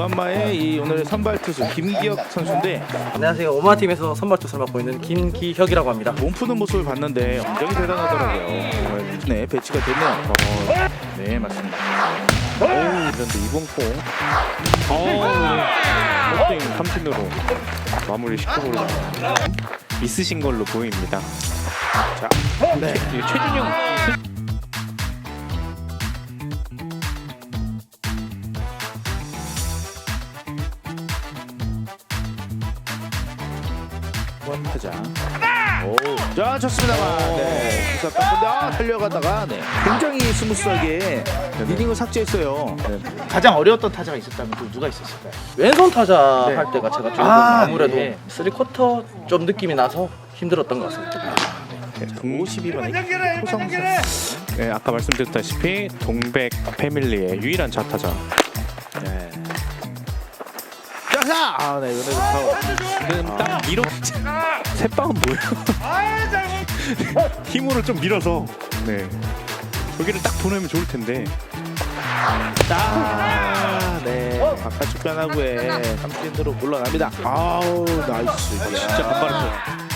로안마의 이 오늘의 선발 투수 김기혁 선수인데 안녕하세요. 오마팀에서 선발 투수를 맡고 있는 김기혁이라고 합니다. 몸 푸는 모습을 봤는데 굉장히 대단하더라고요. 어, 네, 배치가 됐네요. 어, 네, 맞습니다. 오, 그런데 이번 공. 어, 네. 팅 3진으로 마무리 시켜보려고. 있으신 걸로 보입니다. 자, 네, 이 최준영. 원 타자. 오, 자 좋습니다만. 네, 수사 깜빡인데 아 달려가다가 네, 굉장히 스무스하게 리딩을 삭제했어요. 네. 가장 어려웠던 타자가 있었다면 또 누가 있었을까요? 왼손 타자 네. 할 때가 제가 조금 아, 아무래도 네. 쓰리 쿼터 좀 느낌이 나서 힘들었던 것 같습니다. 네, 52번의 호성사. 네, 아까 말씀드렸다시피 동백 패밀리의 유일한 좌타자. 네. 자사! 아, 네, 이번에도 파울. 지금 딱 밀어. 새빵은 뭐예요? 힘으로 좀 밀어서. 네. 여기를 딱 보내면 좋을 텐데. 아, 네. 바깥쪽 변화구에 삼진으로 물러납니다. 아우, 나이스. 진짜 간발했어요.